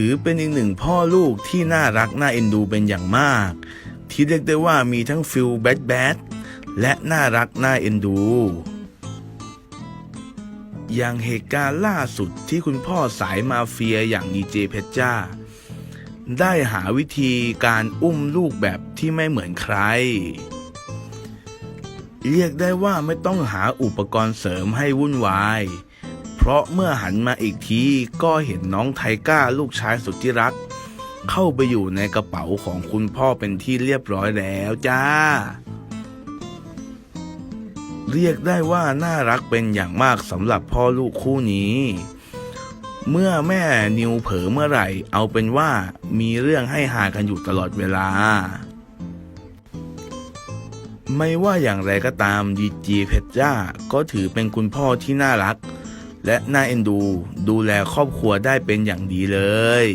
ถือเป็นอีกหนึ่งพ่อลูกที่น่ารักน่าเอ็นดูเป็นอย่างมาก ที่เรียกได้ว่ามีทั้งฟิลแบดแบดและน่ารักน่าเอ็นดู อย่างเหตุการณ์ล่าสุดที่คุณพ่อสายมาเฟียอย่างดีเจเพชจ้า ได้หาวิธีการอุ้มลูกแบบที่ไม่เหมือนใคร เรียกได้ว่าไม่ต้องหาอุปกรณ์เสริมให้วุ่นวาย ราะเมื่อหันมาอีกทีก็เห็นน้องไทก้าลูกชายสุดที่รัก เข้าไปอยู่ในกระเป๋าของคุณพ่อเป็นที่เรียบร้อยแล้วจ้า เรียกได้ว่าน่ารักเป็นอย่างมากสำหรับพ่อลูกคู่นี้ เมื่อแม่นิวเผลอเมื่อไหร่ เอาเป็นว่ามีเรื่องให้หากันอยู่ตลอดเวลาไม่ว่าอย่างไรก็ตามดีจีเพชรจ้าก็ถือเป็นคุณพ่อที่น่ารัก และน่าเอ็นดู ดูแลครอบครัวได้เป็นอย่างดีเลย